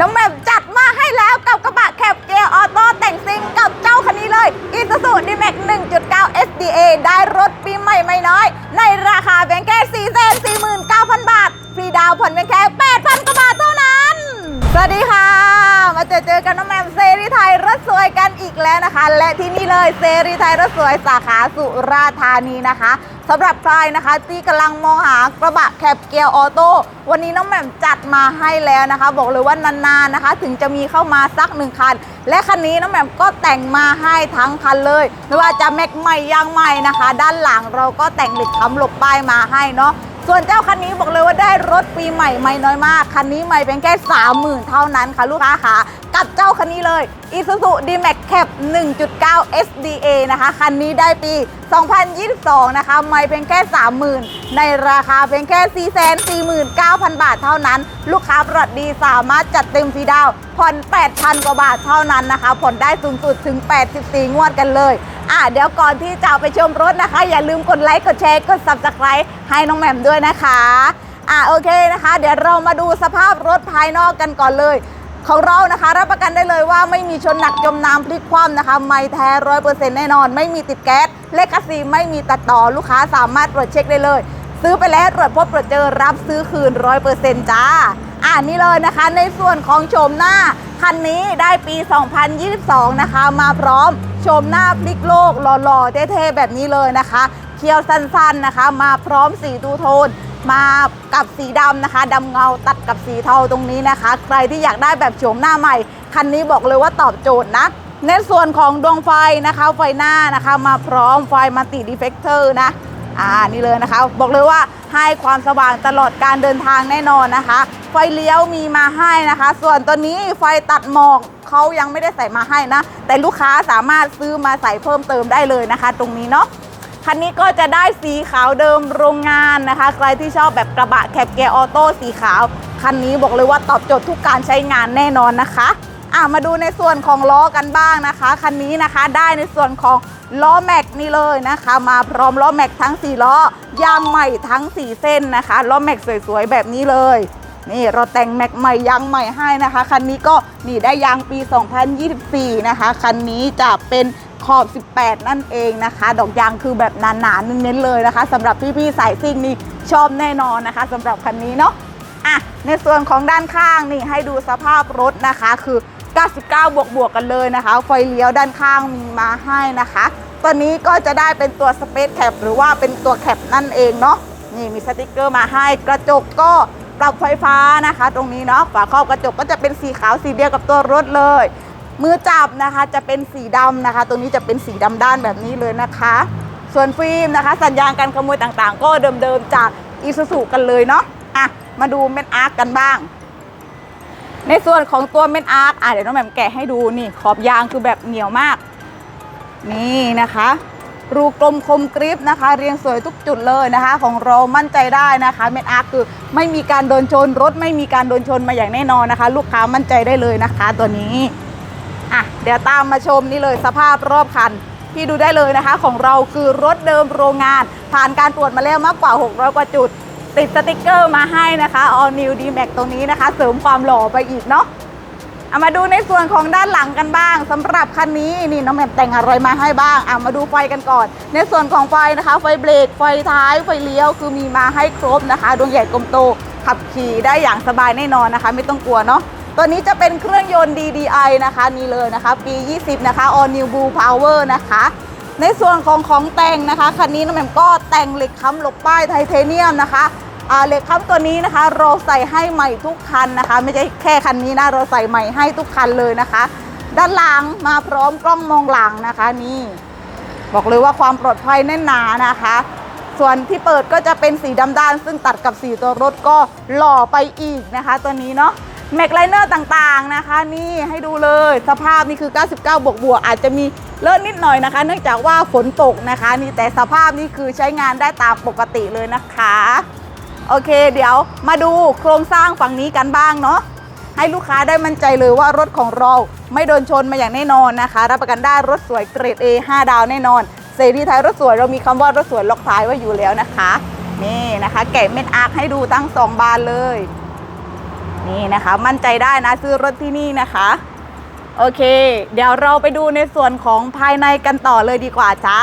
น้องแหม่มจัดมาให้แล้วกับกระบะแคบเกียร์ออโต้แต่งซิงกับเจ้าคันนี้เลยอีซูซูดีแม็ก1.9 SDA ได้รถปีใหม่ไม่น้อย ในราคาเพียงแค่449,000 บาท ฟรีดาวผ่อนเพียงแค่8,000กว่าบาทเท่านั้น สวัสดีค่ะ มาเจอเจอกันน้องแหม่ม อีกแล้วนะคะ และที่นี่เลยเซรีไทยรถสวยสาขาสุราษฎร์ธานีนะคะสำหรับใครนะคะที่กำลังมองหากระบะแคบเกียร์ออโต้วันนี้น้องแหม่มจัดมาให้แล้วนะคะ บอกเลยว่านานๆนะคะ ถึงจะมีเข้ามาสักหนึ่งคัน และคันนี้น้องแหม่มก็แต่งมาให้ทั้งคันเลยไม่ว่าจะแม็กใหม่ยางใหม่นะคะ ด้านหลังเราก็แต่งเหล็กค้ำหลบป้ายมาให้เนาะส่วนเจ้าคันนี้บอกเลยว่าได้รถปีใหม่ไม่น้อยมาก คันนี้ใหม่เป็นแค่ 30,000 เท่านั้นค่ะลูกค้าค่ะ กับเจ้าคันนี้เลย Isuzu D-Max Cap 1.9 SDA นะคะ คันนี้ได้ปี 2022 นะคะ ไม่เพียงแค่ 30,000 ในราคาเพียงแค่ 449,000 บาทเท่านั้น ลูกค้าปลอดดีสามารถจัดเต็มฟรีดาวผ่อน 8,000 กว่าบาทเท่านั้นนะคะ ผ่อนได้สูงสุดถึง 84 งวดกันเลย อะ เดี๋ยวก่อนที่จะไปชมรถนะคะ อย่าลืมกดไลค์ กดแชร์ กด subscribe ให้น้องแหม่มด้วยนะคะ อะ โอเคนะคะ เดี๋ยวเรามาดูสภาพรถภายนอกกันก่อนเลย ของเรานะคะ รับประกันได้เลยว่าไม่มีชนหนักจมน้ำพลิกคว่ำนะคะ ไม่แท้ร้อยเปอร์เซ็นต์แน่นอน ไม่มีติดแก๊สเลขสีไม่มีตัดต่อลูกค้าสามารถตรวจเช็คได้เลย ซื้อไปแล้วตรวจพบตรวจเจอรับซื้อคืนร้อยเปอร์เซ็นต์จ้าอ่านี่เลยนะคะ ในส่วนของโฉมหน้าคันนี้ได้ปี 2022 นะคะ มาพร้อมโฉมหน้าพลิกโลกหล่อๆเท่ๆแบบนี้เลยนะคะ เคียวสั้นๆนะคะ มาพร้อมสีดูโทน มากับสีดำนะคะดำเงาตัดกับสีเทาตรงนี้นะคะ ใครที่อยากได้แบบโฉมหน้าใหม่ คันนี้บอกเลยว่าตอบโจทย์นะในส่วนของดวงไฟนะคะไฟหน้านะคะ มาพร้อมไฟมัลติดีเฟกเตอร์นะอ่านี่เลยนะคะ บอกเลยว่าให้ความสว่างตลอดการเดินทางแน่นอนนะคะ ไฟเลี้ยวมีมาให้นะคะ ส่วนตัวนี้ไฟตัดหมอกเขายังไม่ได้ใส่มาให้นะ แต่ลูกค้าสามารถซื้อมาใส่เพิ่มเติมได้เลยนะคะ ตรงนี้เนาะ คันนี้ก็จะได้สีขาวเดิมโรงงานนะคะ ใครที่ชอบแบบกระบะแคบเกียร์ออโต้สีขาว คันนี้บอกเลยว่าตอบโจทย์ทุกการใช้งานแน่นอนนะคะอะมาดูในส่วนของล้อกันบ้างนะคะ คันนี้นะคะได้ในส่วนของล้อแม็กนี่เลยนะคะ มาพร้อมล้อแม็กทั้ง 4 ล้อยางใหม่ทั้ง 4 เส้นนะคะล้อแม็กสวยๆแบบนี้เลยนี่เราแต่งแม็กใหม่ยางใหม่ให้นะคะ คันนี้ก็นี่ได้ยางปี 2024 นะคะ คันนี้จะเป็น ขอบ 18 นั่นเองนะคะ ดอกยางคือแบบหนาๆเน้นๆเลยนะคะสำหรับพี่ๆสายซิ่งนี่ชอบแน่นอนนะคะสำหรับคันนี้เนาะอะในส่วนของด้านข้างนี่ให้ดูสภาพรถนะคะคือ 99 บวกบวกๆกันเลยนะคะ ไฟเลี้ยวด้านข้างมีมาให้นะคะ ตัวนี้ก็จะได้เป็นตัวสเปซแคปหรือว่าเป็นตัวแคปนั่นเองเนาะนี่มีสติกเกอร์มาให้กระจกก็ปรับไฟฟ้านะคะ ตรงนี้เนาะฝาครอบกระจกก็จะเป็นสีขาวสีเดียวกับตัวรถเลย มือจับนะคะจะเป็นสีดำนะคะตรงนี้จะเป็นสีดำด้านแบบนี้เลยนะคะ ส่วนฟิล์มนะคะ สัญญาณการขโมยต่างๆ ก็เดิมๆจากอีซูซูกันเลยเนาะอะมาดูเม็ดอาร์กกันบ้าง ในส่วนของตัวเม็ดอาร์คอะเดี๋ยวน้องแหม่มแกะให้ดูนี่ขอบยางคือแบบเหนียวมาก นี่นะคะรูกลมคมกริปนะคะ เรียงสวยทุกจุดเลยนะคะ ของเรามั่นใจได้นะคะเม็ดอาร์คือไม่มีการโดนชนรถไม่มีการโดนชนมาอย่างแน่นอนนะคะ ลูกค้ามั่นใจได้เลยนะคะ ตัวนี้ อะเดี๋ยวตามมาชมนี่เลยสภาพรอบคันที่ดูได้เลยนะคะ ของเราคือรถเดิมโรงงาน ผ่านการตรวจมาแล้วมากกว่า 600 กว่าจุด ติดสติกเกอร์มาให้นะคะ All New D Max ตรงนี้นะคะ เสริมความหล่อไปอีกเนาะเอามาดูในส่วนของด้านหลังกันบ้างสำหรับคันนี้นี่น้องแม่มแต่งอะไรมาให้บ้างเอะมาดูไฟกันก่อน ในส่วนของไฟนะคะ ไฟเบรกไฟท้ายไฟเลี้ยวคือมีมาให้ครบนะคะดวงใหญ่กลมโตขับขี่ได้อย่างสบายแน่นอนนะคะ ไม่ต้องกลัวเนาะ ตัวนี้จะเป็นเครื่องยนต์ DDI นะคะนี่เลยนะคะ ปี 20 นะคะ All New Blue Power นะคะ ในส่วนของของแต่งนะคะคันนี้น้องแหม่มก็แต่งเหล็กค้ำหลบป้ายไทเทเนียมนะคะเหล็กค้ำตัวนี้นะคะ เราใส่ให้ใหม่ทุกคันนะคะ ไม่ใช่แค่คันนี้นะเราใส่ใหม่ให้ทุกคันเลยนะคะ ด้านหลังมาพร้อมกล้องมองหลังนะคะนี่ บอกเลยว่าความปลอดภัยแน่นหนานะคะ ส่วนที่เปิดก็จะเป็นสีดำด้าน ซึ่งตัดกับสีตัวรถก็หล่อไปอีกนะคะ ตัวนี้เนาะ แม็กไลเนอร์ต่างๆนะคะ นี่ให้ดูเลยสภาพนี่คือ 99 บวกบวกอาจจะมีเลอะนิดหน่อยนะคะ เนื่องจากว่าฝนตกนะคะ นี่แต่สภาพนี่คือใช้งานได้ตามปกติเลยนะคะ โอเค เดี๋ยวมาดูโครงสร้างฝั่งนี้กันบ้างเนาะให้ลูกค้าได้มั่นใจเลยว่ารถของเราไม่โดนชนมาอย่างแน่นอนนะคะ รับประกันได้รถสวยเกรด A 5 ดาวแน่นอนเสรีไทยรถสวยเรามีคำว่ารถสวยล็อกท้ายไว้อยู่แล้วนะคะ นี่นะคะ แกะเม็ดอาร์คให้ดูตั้งสองบานเลย นี่นะคะ มั่นใจได้นะซื้อรถที่นี่นะคะ โอเค เดี๋ยวเราไปดูในส่วนของภายในกันต่อเลยดีกว่าจ้า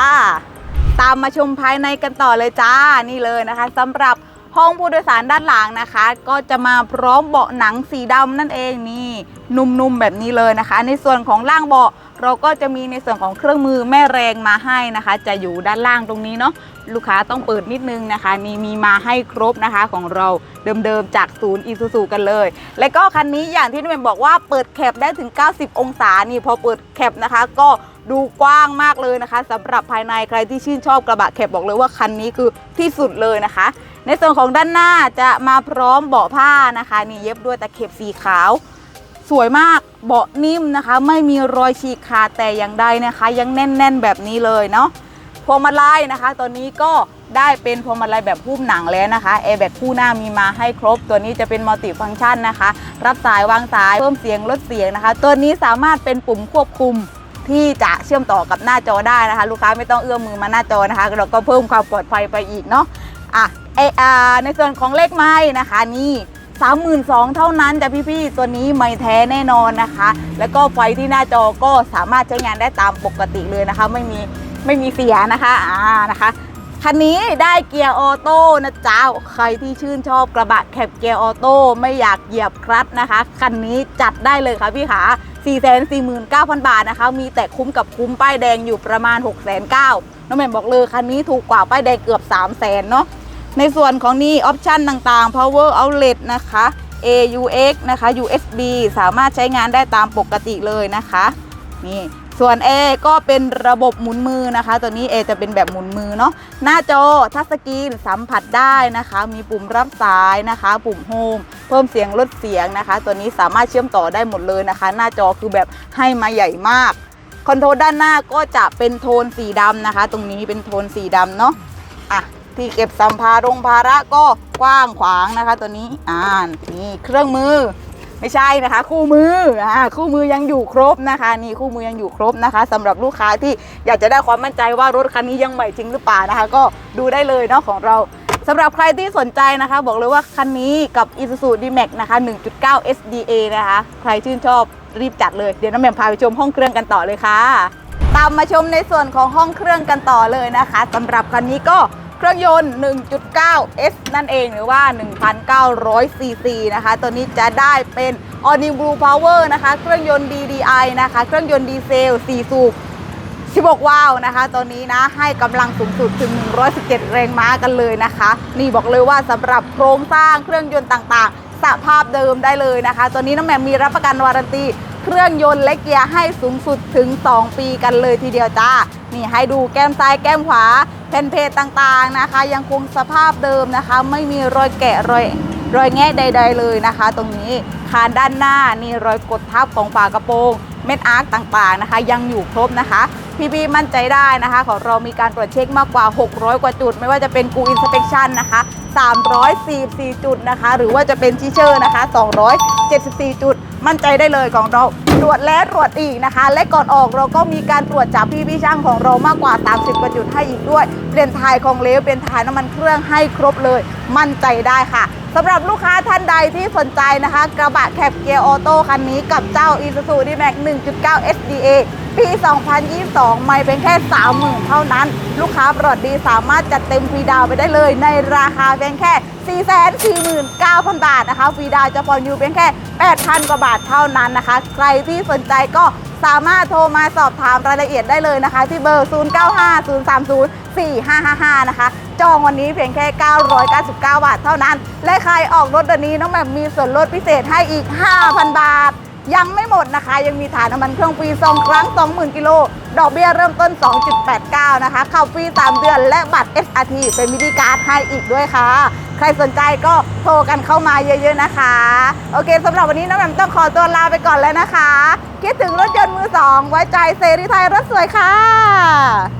ตามมาชมภายในกันต่อเลยจ้านี่เลยนะคะสำหรับห้องผู้โดยสารด้านหลังนะคะ ก็จะมาพร้อมเบาะหนังสีดำนั่นเองนี่นุ่มๆแบบนี้เลยนะคะ ในส่วนของล่างเบาะ เราก็จะมีในส่วนของเครื่องมือแม่แรงมาให้นะคะ จะอยู่ด้านล่างตรงนี้เนาะลูกค้าต้องเปิดนิดนึงนะคะ นี่มีมาให้ครบนะคะของเราเดิมๆจากศูนย์อีซูซูกันเลย และก็คันนี้อย่างที่นุ่มบอกว่าเปิดแคปได้ถึง 90 องศานี่พอเปิดแคปนะคะ ก็ดูกว้างมากเลยนะคะสำหรับภายในใครที่ชื่นชอบกระบะแคปบอกเลยว่าคันนี้คือที่สุดเลยนะคะ ในส่วนของด้านหน้าจะมาพร้อมเบาะผ้านะคะ นี่เย็บด้วยตะเข็บสีขาว สวยมากเบาะนิ่มนะคะ ไม่มีรอยฉีกขาดแต่อย่างใดนะคะ ยังแน่นๆแบบนี้เลยเนาะพวงมาลัยนะคะ ตัวนี้ก็ได้เป็นพวงมาลัยแบบหุ้มหนังแล้วนะคะแอร์แบ็กคู่หน้ามีมาให้ครบ ตัวนี้จะเป็นมัลติฟังก์ชันนะคะ รับสายวางสายเพิ่มเสียงลดเสียงนะคะ ตัวนี้สามารถเป็นปุ่มควบคุมที่จะเชื่อมต่อกับหน้าจอได้นะคะ ลูกค้าไม่ต้องเอื้อมมือมาหน้าจอนะคะเราก็เพิ่มความปลอดภัยไปอีกเนาะอะเออาในส่วนของเลขไม้นะคะนี่ 32,000เท่านั้นจ้ะพี่ๆตัวนี้ไม่แท้แน่นอนนะคะ แล้วก็ไฟที่หน้าจอก็สามารถใช้งานได้ตามปกติเลยนะคะ ไม่มีไม่มีเสียนะคะอ่านะคะคันนี้ได้เกียร์ออโต้นะจ๊ะใครที่ชื่นชอบกระบะแคปเกียร์ออโต้ไม่อยากเหยียบคลัตช์นะคะ คันนี้จัดได้เลยค่ะพี่ขา 449,000 บาทนะคะ มีแต่คุ้มกับคุ้มป้ายแดงอยู่ประมาณ 6 9 0 0 0น้องแหม่บอกเลยคันนี้ถูกกว่าป้ายแดงเกือบ 3 0 0 0 0 0เนาะ ในส่วนของนี้ออปชันต่างๆ power outlet นะคะ AUX นะคะ USB สามารถใช้งานได้ตามปกติเลยนะคะนี่ส่วน A ก็เป็นระบบหมุนมือนะคะ ตัวนี้ A จะเป็นแบบหมุนมือเนาะหน้าจอทัชสกรีนสัมผัสได้นะคะ มีปุ่มรับสายนะคะ ปุ่มโฮมเพิ่มเสียงลดเสียงนะคะ ตัวนี้สามารถเชื่อมต่อได้หมดเลยนะคะ หน้าจอคือแบบให้มาใหญ่มาก คอนโทรลด้านหน้าก็จะเป็นโทนสีดำนะคะ ตรงนี้เป็นโทนสีดำเนาะอะ ที่เก็บสัมภารงภาระก็กว้างขวางนะคะตัวนี้อ่านี่เครื่องมือไม่ใช่นะคะ คู่มืออ่าคู่มือยังอยู่ครบนะคะ นี่คู่มือยังอยู่ครบนะคะสำหรับลูกค้าที่อยากจะได้ความมั่นใจว่ารถคันนี้ยังใหม่จริงหรือเปล่านะคะ ก็ดูได้เลยเนาะของเราสำหรับใครที่สนใจนะคะ บอกเลยว่าคันนี้กับ Isuzu D-Max นะคะ 1.9 SDA นะคะ ใครชื่นชอบรีบจัดเลย เดี๋ยวน้ำแหม่มพาไปชมห้องเครื่องกันต่อเลยค่ะ ตามมาชมในส่วนของห้องเครื่องกันต่อเลยนะคะสำหรับคันนี้ก็ เครื่องยนต์ 1.9 S นั่นเองหรือว่า 1,900 cc นะคะ ตัวนี้จะได้เป็น All New Blue Power นะคะ เครื่องยนต์ DDI นะคะ เครื่องยนต์ดีเซล 4 สูบ16วาล์วนะคะ ตัวนี้นะให้กำลังสูงสุดถึง 117 แรงม้ากันเลยนะคะ นี่บอกเลยว่าสำหรับโครงสร้างเครื่องยนต์ต่างๆ สภาพเดิมได้เลยนะคะ ตัวนี้น้องแม่มมีรับประกันวารันตีเครื่องยนต์และเกียร์ให้สูงสุดถึง 2 ปีกันเลยทีเดียวจ้า นี่ให้ดูแก้มซ้ายแก้มขวาแผ่นเพจต่างๆนะคะ ยังคงสภาพเดิมนะคะ ไม่มีรอยแกะรอยรอยแงะใด ๆ เลยนะคะ ตรงนี้คานด้านหน้านี่รอยกดทับของฝากระโปรงเม็ดอาร์คต่างๆนะคะ ยังอยู่ครบนะคะพี่บีมั่นใจได้นะคะ ของเรามีการตรวจเช็คมากกว่า 600 กว่าจุด ไม่ว่าจะเป็นกูอินสเป t ชันนะคะ 344 จุดนะคะ หรือว่าจะเป็นชิเชอร์นะคะ 274 จุด มั่นใจได้เลยของเราตรวจและตรวจอีกนะคะ และก่อนออกเราก็มีการตรวจจากพี่พี่ช่างของเรามากกว่า 30ประจุดให้อีกด้วย เปลี่ยนถ่ายของเหลวเปลี่ยนถ่ายน้ำมันเครื่องให้ครบเลย มั่นใจได้ค่ะสำหรับลูกค้าท่านใดที่สนใจนะคะ กระบะแคปเกียร์ออโต้คันนี้กับเจ้า Isuzu D-Max 1.9 SDA ปี 2022 ไม่เป็นแค่ 30,000 เท่านั้น ลูกค้าปลอดดีสามารถจัดเต็มฟรีดาวไปได้เลย ในราคาเพียงแค่ 449,000 บาทนะคะฟรีดาวจะผ่อนอยู่เพียงแค่ 8,000 กว่าบาทเท่านั้นนะคะ ใครที่สนใจก็สามารถโทรมาสอบถามรายละเอียดได้เลยนะคะ ที่เบอร์ 0950304555 นะคะ จองวันนี้เพียงแค่ 999 บาทเท่านั้น และใครออกรถเดือนนี้น้องแบบมีส่วนลดพิเศษให้อีก 5,000 บาท ยังไม่หมดนะคะ ยังมีฐานน้ำมันเครื่องฟรี2ครั้ง 20,000 กิโล ดอกเบี้ยเริ่มต้น 2.89 นะคะเข้าฟรี 3 เดือน และบัตร SRT เป็นมินิการ์ดให้อีกด้วยค่ะ ใครสนใจก็โทรกันเข้ามาเยอะๆนะคะ โอเคสำหรับวันนี้น้องแหม่มต้องขอตัวลาไปก่อนแล้วนะคะ คิดถึงรถยนต์มือสองไว้ใจเซรีไทยรถสวยค่ะ